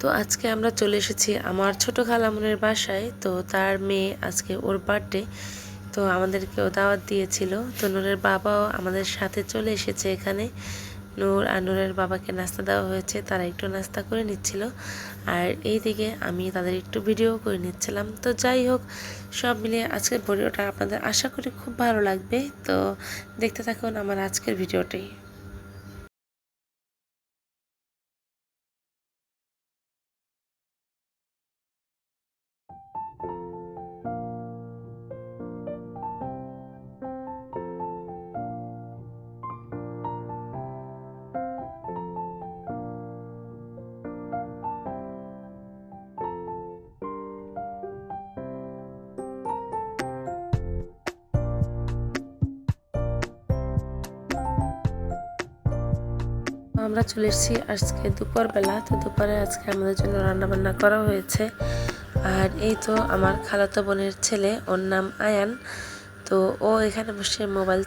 তো আজকে আমরা চলে এসেছি আমার ছোট খালামনের বাসায়। তো তার মেয়ে আজকে ওর বার্থডে তো আমাদেরকেও দাওয়াত দিয়েছিল। তো নূরের বাবাও আমাদের সাথে চলে এসেছে এখানে। নূর আর নূরের বাবাকে নাস্তা দেওয়া হয়েছে, তারা একটু নাস্তা করে নিচ্ছিল। আর এই দিকে আমি তাদের একটু ভিডিও করে নিচ্ছিলাম। তো যাই হোক, সব মিলিয়ে আজকের ভিডিওটা আপনাদের আশা করি খুব ভালো লাগবে। তো দেখতে থাকুন আমার আজকের ভিডিওটি আমরা চলে এসেছি আজকে দুপুরবেলা। তো দুপুরে আজকে আমাদের জন্য রান্নাবান্না করা হয়েছে। আর এই তো আমার খালাতো বোনের ছেলে, ওর নাম আয়ান। তো ও এখানে বসে মোবাইল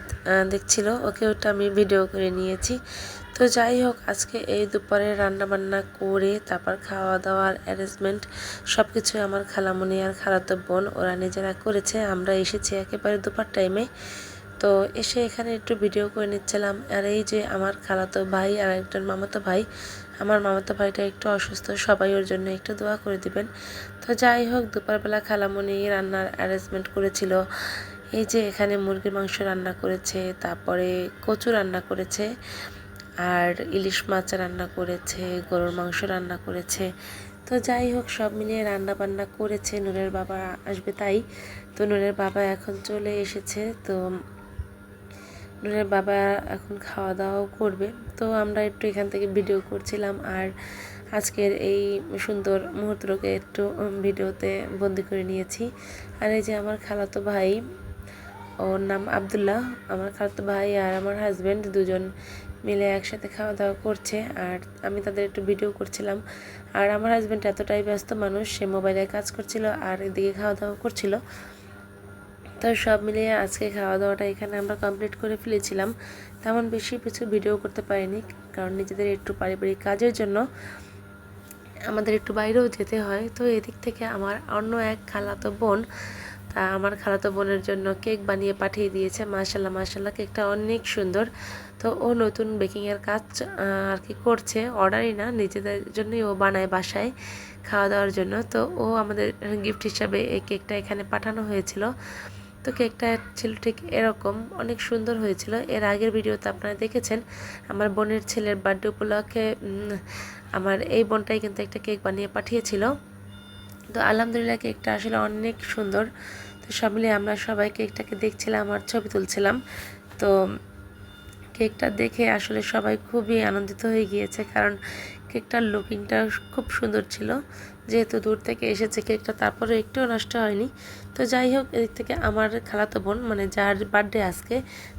দেখছিল। ওকে ওটা আমি ভিডিও করে নিয়েছি। তো যাই হোক, আজকে এই দুপুরে রান্নাবান্না করে, তারপর খাওয়া দাওয়ার অ্যারেঞ্জমেন্ট সব কিছু আমার খালামণি আর খালাতো বোন, ওরা নিজেরা করেছে। আমরা এসেছি একেবারে দুপুর টাইমে তো এসে এখানে একটু ভিডিও করে নিচ্ছিলাম। আর এই যে আমার খালাতো ভাই আর একজন মামাতো ভাই, আমার মামাতো ভাইটা একটু অসুস্থ, সবাই ওর জন্য একটু দোয়া করে দিবেন। তো যাই হোক, দুপুরবেলা খালামণি রান্নার অ্যারেঞ্জমেন্ট করেছিল। এই যে এখানে মুরগির মাংস রান্না করেছে, তারপরে কচু রান্না করেছে, আর ইলিশ মাছ রান্না করেছে, গরুর মাংস রান্না করেছে। তো যাই হোক, সব মিলিয়ে রান্না বান্না করেছে। নুরের বাবা আসবে তাই। তো নুরের বাবা এখন চলে এসেছে। তো বাবা এখন খাওয়া দাওয়াও করবে। তো আমরা একটু এখান থেকে ভিডিও করছিলাম আর আজকের এই সুন্দর মুহূর্তকে একটু ভিডিওতে বন্দি করে নিয়েছি। আর এই যে আমার খালাতো ভাই, ওর নাম আবদুল্লাহ, আমার খালাতো ভাই আর আমার হাজব্যান্ড দুজন মিলে একসাথে খাওয়া দাওয়া করছে আর আমি তাদের একটু ভিডিও করছিলাম। আর আমার হাজব্যান্ড এতটাই ব্যস্ত মানুষ, সে মোবাইলে কাজ করছিল আর এদিকে খাওয়া দাওয়া করছিল। তো সব মিলিয়ে আজকে খাওয়া দাওয়াটা এখানে আমরা কমপ্লিট করে ফেলেছিলাম। তেমন বেশি কিছু ভিডিও করতে পারিনি, কারণ নিজেদের একটু পারিবারিক কাজের জন্য আমাদের একটু বাইরেও যেতে হয়। তো এদিক থেকে আমার অন্য এক খালাতো বোন, তা আমার খালাতো বোনের জন্য কেক বানিয়ে পাঠিয়ে দিয়েছে। মাশাল্লাহ মাশাল্লাহ কেকটা অনেক সুন্দর। তো ও নতুন বেকিংয়ের কাজ আর কি করছে অর্ডারই না, নিজেদের জন্যই ও বানায় বাসায় খাওয়া দাওয়ার জন্য। তো ও আমাদের গিফট হিসাবে এই কেকটা এখানে পাঠানো হয়েছিল। তো কেকটা ছিল ঠিক এরকম, অনেক সুন্দর হয়েছিল। এর আগের ভিডিওতে আপনারা দেখেছেন, আমার বোনের ছেলের বার্থডে উপলক্ষে আমার এই বোনটাই কিন্তু একটা কেক বানিয়ে পাঠিয়েছিল। তো আলহামদুলিল্লাহ কেকটা আসলে অনেক সুন্দর। তো সব মিলিয়ে আমরা সবাই কেকটাকে দেখছিলাম আর ছবি তুলছিলাম। তো কেকটা দেখে আসলে সবাই খুবই আনন্দিত হয়ে গিয়েছে, কারণ কেকটার লুকিংটা খুব সুন্দর ছিল। যেহেতু দূর থেকে এসেছে কেকটা তারপরে একটুও নষ্ট হয়নি। তো যাই হোক, এদিক থেকে আমার খালাতো বোন মানে যার বার্থডে আজকে,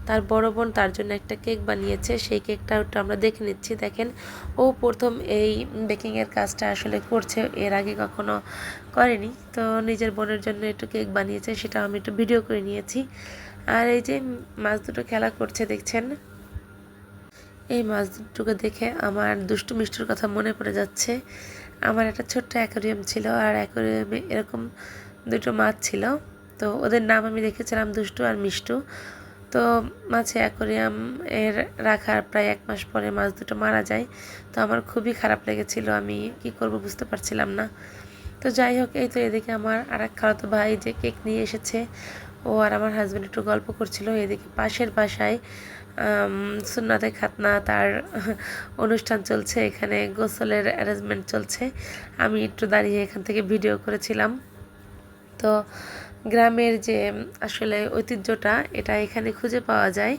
তার বড় বোন তার জন্য একটা কেক বানিয়েছে। সেই কেকটা একটু আমরা দেখে নিচ্ছি। দেখেন, ও প্রথম এই বেকিংয়ের কাজটা আসলে করছে, এর আগে কখনো করেনি। তো নিজের বোনের জন্য একটু কেক বানিয়েছে সেটা আমি একটু ভিডিও করে নিয়েছি। আর এই যে মাছ দুটো খেলা করছে, দেখছেন? এই মাছ দুটোকে দেখে আমার দুষ্টু মিষ্টুর কথা মনে পড়ে যাচ্ছে। আমার একটা ছোট্ট অ্যাকোরিয়াম ছিল আর অ্যাকোরিয়ামে এরকম দুটো মাছ ছিল। তো ওদের নাম আমি রেখেছিলাম দুষ্টু আর মিষ্টু। তো মাছে অ্যাকোরিয়াম এর রাখার প্রায় এক মাস পরে মাছ দুটো মারা যায়। তো আমার খুবই খারাপ লেগেছিল, আমি কি করব বুঝতে পারছিলাম না। তো যাই হোক, এই তো এদিকে আমার আর এক খালাতো ভাই যে কেক নিয়ে এসেছে। ও আর আমার হাজব্যান্ড একটু গল্প করছিল। এদিকে পাশের বাসায় সুন্নাতে খাতনা, তার অনুষ্ঠান চলছে, এখানে গোসলের অ্যারেঞ্জমেন্ট চলছে। আমি একটু দাঁড়িয়ে এখান থেকে ভিডিও করেছিলাম। তো গ্রামের যে আসলে ঐতিহ্যটা, এটা এখানে খুঁজে পাওয়া যায়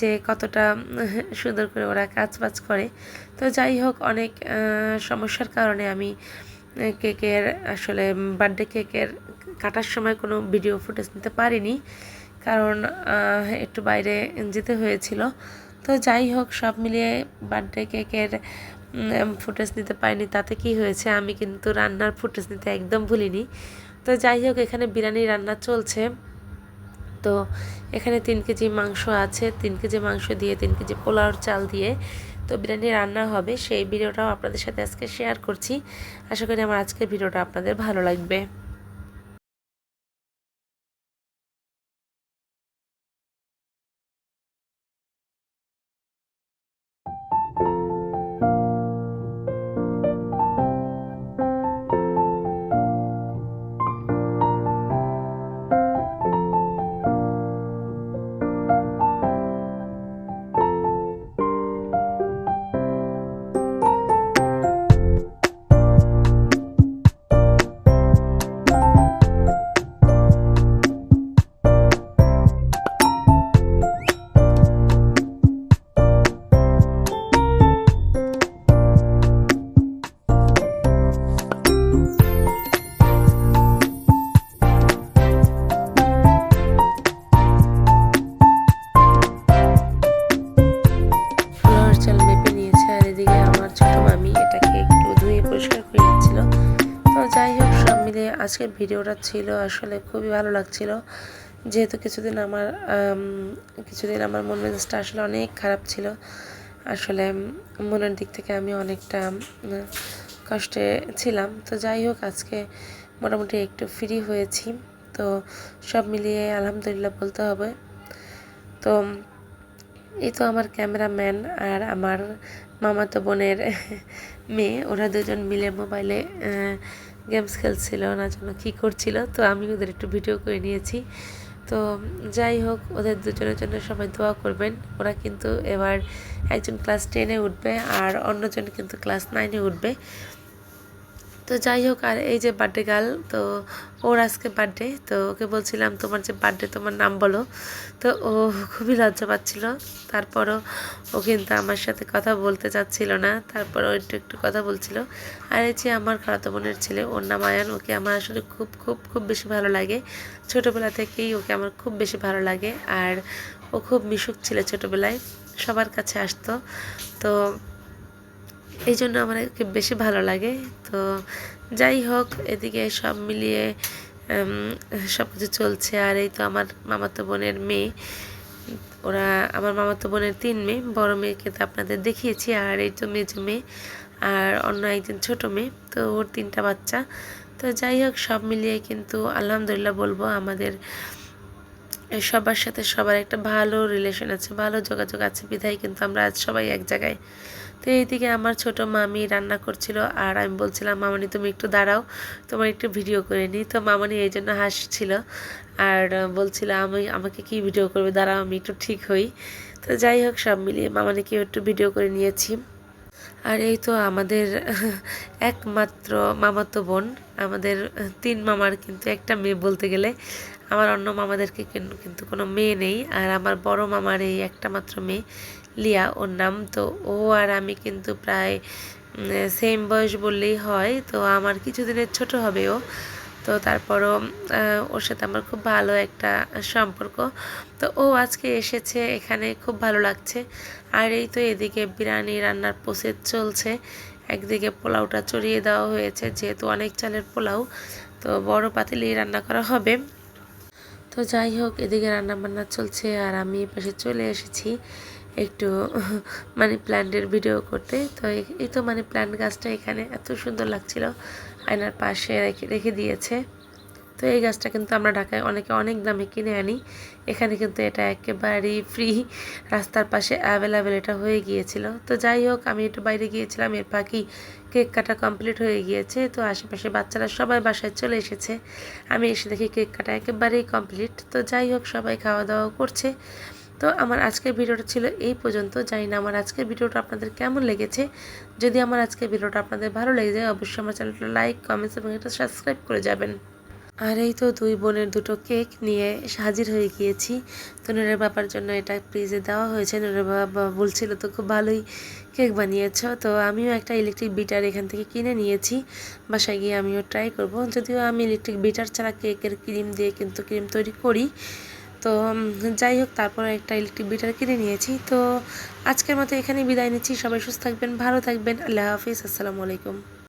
যে কতটা সুন্দর করে ওরা কাজ বাজ করে। তো যাই হোক, অনেক সমস্যার কারণে আমি কেকের আসলে বার্থডে কেকের কাটার সময় কোনো ভিডিও ফুটেজ নিতে পারিনি। কারণ একটু বাইরে যেতে হয়েছিল। তো যাই হোক, সব মিলিয়ে বার্থডে কেকের ফুটেজ নিতে পারিনি। তাতে কি হয়েছে, আমি কিন্তু রান্নার ফুটেজ নিতে একদম ভুলিনি। তো যাই হোক, এখানে বিরিয়ানি রান্না চলছে। তো এখানে তিন কেজি মাংস আছে। তিন কেজি মাংস দিয়ে, তিন কেজি পোলাওর চাল দিয়ে তো বিরিয়ানি রান্না হবে। সেই ভিডিওটাও আপনাদের সাথে আজকে শেয়ার করছি। আশা করি আমার আজকের ভিডিওটা আপনাদের ভালো লাগবে। ছোট মামি, এটাকে একটু ধুয়ে পরিষ্কার করে নিচ্ছিল তো যাই হোক, সব মিলে আজকের ভিডিওটা ছিল আসলে খুবই ভালো লাগছিল। যেহেতু কিছুদিন আমার কিছুদিন আমার মন মেজাজটা আসলে অনেক খারাপ ছিল। আসলে মনের দিক থেকে আমি অনেকটা কষ্টে ছিলাম। তো যাই হোক, আজকে মোটামুটি একটু ফ্রি হয়েছি। তো সব মিলিয়ে আলহামদুলিল্লাহ বলতে হবে। তো এই তো আমার ক্যামেরাম্যান আর আমার মামাতো বোনের মেয়ে, ওরা দুজন মিলে মোবাইলে গেমস খেলছিল, না জন্য কী করছিল। তো আমি ওদের একটু ভিডিও করে নিয়েছি। তো যাই হোক, ওদের দুজনের জন্য সবাই দোয়া করবেন। ওরা কিন্তু এবার একজন ক্লাস টেনে উঠবে আর অন্যজন কিন্তু ক্লাস নাইনে উঠবে। তো যাই হোক, আর এই যে বার্থডে গার্ল তো ওর আজকে বার্থডে তো ওকে বলছিলাম, তোমার যে বার্থডে তোমার নাম বলো। তো ও খুবই লজ্জা পাচ্ছিল। তারপরও ও কিন্তু আমার সাথে কথা বলতে চাচ্ছিল না। তারপর ও একটু একটু কথা বলছিল। আর এই যে আমার খালাতো বোনের ছেলে, ওর নাম আয়ান, ওকে আমার আসলে খুব খুব খুব বেশি ভালো লাগে। ছোটোবেলা থেকেই ওকে আমার খুব বেশি ভালো লাগে। আর ও খুব মিশুক ছিল ছোটোবেলায়, সবার কাছে আসতো। তো এই জন্য আমার বেশি ভালো লাগে। তো যাই হোক, এদিকে সব মিলিয়ে সব কিছু চলছে। আর এই তো আমার মামাতো বোনের মেয়ে। ওরা, আমার মামাতো বোনের তিন মেয়ে। বড় মেয়েকে তো আপনাদের দেখিয়েছি। আর এই তো মেজো মেয়ে। আর অন্য একজন ছোট মেয়ে। তো ওর তিনটা বাচ্চা। তো যাই হোক, সব মিলিয়ে কিন্তু আলহামদুলিল্লাহ বলব আমাদের সবার সাথে সবার একটা ভালো রিলেশন আছে, ভালো যোগাযোগ আছে। বিধায় কিন্তু আমরা আজ সবাই এক জায়গায়। তো এইদিকে আমার ছোট মামি রান্না করছিল আর আমি বলছিলাম, মামানি, তুমি একটু দাঁড়াও, তোমার একটু ভিডিও করে নিই। তো মামানি এই জন্য হাসছিল আর বলছিল, আমি, আমাকে কি ভিডিও করবে? দাঁড়াও, আমি একটু ঠিক হই। তো যাই হোক, সব মিলিয়ে মামানিকে একটু ভিডিও করে নিয়েছি। আর এই তো আমাদের একমাত্র মামাতো বোন, আমাদের তিন মামার কিন্তু একটা মেয়ে বলতে গেলে আমার অন্য মামাদেরকে কিন- কিন্তু কোনো মেয়ে নেই, আর আমার বড় মামার এই একটা মাত্র মেয়ে, লিয়া, ওর নাম তো ও, আর আমি কিন্তু প্রায় সেম বয়স বললেই হয়, তো আমার কিছুদিনের ছোট হবে ও, তো তারপরও ওর সাথে আমার খুব ভালো একটা সম্পর্ক, তো ও আজকে এসেছে এখানে, খুব ভালো লাগছে, আর এই তো এদিকে বিরিয়ানি রান্নার প্রসেস চলছে, একদিকে পোলাওটা চড়িয়ে দেওয়া হয়েছে, যেহেতু অনেক চালের পোলাও, তো বড় পাতিলেই রান্না করা হবে তো যাই হোক, এদিকে রান্নাবান্না চলছে আর আমি এ পাশে চলে এসেছি একটু মানে প্ল্যান্টের ভিডিও করতে। তো এই তো মানে প্ল্যান্ট গাছটা এখানে এত সুন্দর লাগছিল। আয়নার পাশে রেখে রেখে দিয়েছে। তো এই গাছটা কিন্তু আমরা ঢাকায় অনেকে অনেক দামে কিনে আনি। এখানে কিন্তু এটা একেবারেই ফ্রি রাস্তার পাশে অ্যাভেলেবেল এটা হয়ে গিয়েছিল। তো যাই হোক, আমি একটু বাইরে গিয়েছিলাম, এর পাখি কেক কাটা কমপ্লিট হয়ে গিয়েছে। তো আশেপাশে বাচ্চারা সবাই বাসায় চলে এসেছে। আমি এসে দেখি কেক কাটা একেবারেই কমপ্লিট তো যাই হোক, সবাই খাওয়া দাওয়া করছে। তো আমার আজকের ভিডিওটা ছিল এই পর্যন্ত। জানি না আমার আজকের ভিডিওটা আপনাদের কেমন লেগেছে। যদি আমার আজকের ভিডিওটা আপনাদের ভালো লেগে যায়, অবশ্যই আমার চ্যানেলটা লাইক কমেন্টস এবং এটা সাবস্ক্রাইব করে যাবেন। আর এই তো দুই বোনের দুটো কেক নিয়ে হাজির হয়ে গিয়েছি। তো নুরের বাবার জন্য এটা ফ্রিজে দেওয়া হয়েছে। নুরের বাবা বলছিল, তো খুব ভালোই কেক বানিয়েছ। তো আমিও একটা ইলেকট্রিক বিটার এখান থেকে কিনে নিয়েছি। বাসায় গিয়ে আমিও ট্রাই করব। যদিও আমি ইলেকট্রিক বিটার ছাড়া কেকের ক্রিম দিয়ে কিন্তু ক্রিম তৈরি করি। তো যাই হোক, তারপর একটা ইলেকট্রিক বিটার কিনে নিয়েছি। তো আজকের মতো এখানেই বিদায় নিচ্ছি। সবাই সুস্থ থাকবেন, ভালো থাকবেন। আল্লাহ হাফিজ। আসসালামু আলাইকুম।